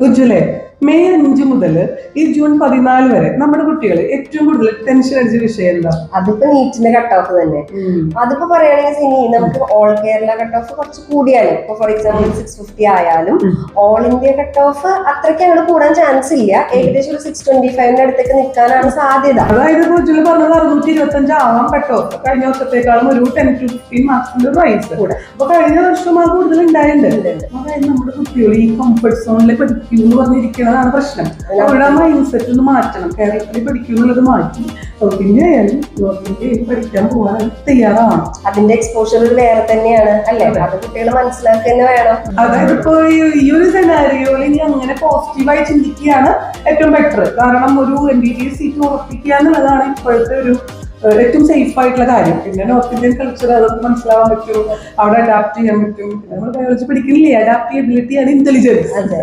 उज्ज्वले May അഞ്ച് മുതൽ ഈ ജൂൺ പതിനാല് വരെ നമ്മുടെ കുട്ടികൾ ഏറ്റവും കൂടുതൽ ടെൻഷൻ അടിച്ച വിഷയം എന്താ? അതിപ്പോ നീറ്റിന്റെ കട്ട് ഓഫ് തന്നെ. അതിപ്പോ പറയുകയാണെങ്കിൽ ഇനി നമുക്ക് ഓൾ കേരള കട്ട് ഓഫ് കുറച്ച് കൂടിയാണ് ഇപ്പൊ ഫോർ എക്സാമ്പിൾ സിക്സ് ഫിഫ്റ്റി ആയാലും ഓൾ ഇന്ത്യ കട്ട് ഓഫ് അത്രയ്ക്ക് അങ്ങോട്ട് കൂടാൻ ചാൻസ് ഇല്ല. ഏകദേശം ഒരു സിക്സ് ട്വന്റി ഫൈവിന്റെ അടുത്തേക്ക് നിൽക്കാനാണ് സാധ്യത. അതായത് ഇപ്പൊ പറഞ്ഞത് അറുന്നൂറ്റി ഇരുപത്തി അഞ്ച് ആവാൻ ഓഫ് കഴിഞ്ഞ വർഷത്തേക്കാളും ഒരു ടെൻ ടു ഫിഫ്റ്റീൻ മാർക്സിന്റെ റൈസ് കൂടെ. അപ്പൊ കഴിഞ്ഞ വർഷം ആ കൂടുതൽ ഉണ്ടായിട്ടുണ്ട്. അതായത് നമ്മുടെ കുട്ടികൾ ഈ കംഫർട്ട് സോണിൽ പഠിക്കുന്നു എന്ന് പറഞ്ഞിരിക്കുന്നതാണ് പ്രശ്നം. അവരുടെ മൈൻഡ് സെറ്റ് ഒന്ന് മാറ്റണം. കേരളത്തിൽ പഠിക്കും എന്നുള്ളത് മാറ്റി. സൗത്ത് ഇന്ത്യ ആയാലും നോർത്ത് ഇന്ത്യ പഠിക്കാൻ പോകാൻ തയ്യാറാണ് അതിന്റെ എക്സ്പോഷർ വേറെ തന്നെയാണ് അല്ലേ? അത്. കുട്ടികൾ മനസ്സിലാക്കുക തന്നെ വേണം. അതായത് ഇപ്പൊ ഈ- ഒരു സെനാരിയോയിൽ ഇനി അങ്ങനെ പോസിറ്റീവായി ചിന്തിക്കുകയാണ് ഏറ്റവും ബെറ്റർ കാരണം ഒരു M B B S seat ഉറപ്പിക്കുക എന്നുള്ളതാണ് ഇപ്പോഴത്തെ ഒരു ഏറ്റവും സേഫ് ആയിട്ടുള്ള കാര്യം. പിന്നെ നോർത്ത് ഇന്ത്യൻ കൾച്ചർ അതൊക്കെ മനസ്സിലാവാൻ പറ്റും. അവിടെ അഡാപ്റ്റ് ചെയ്യാൻ പറ്റും. നമ്മൾ ബയോളജി പഠിക്കുന്നില്ലേ? അഡാപ്റ്റബിലിറ്റി ആണ് ഇന്റലിജൻസ് അതെ.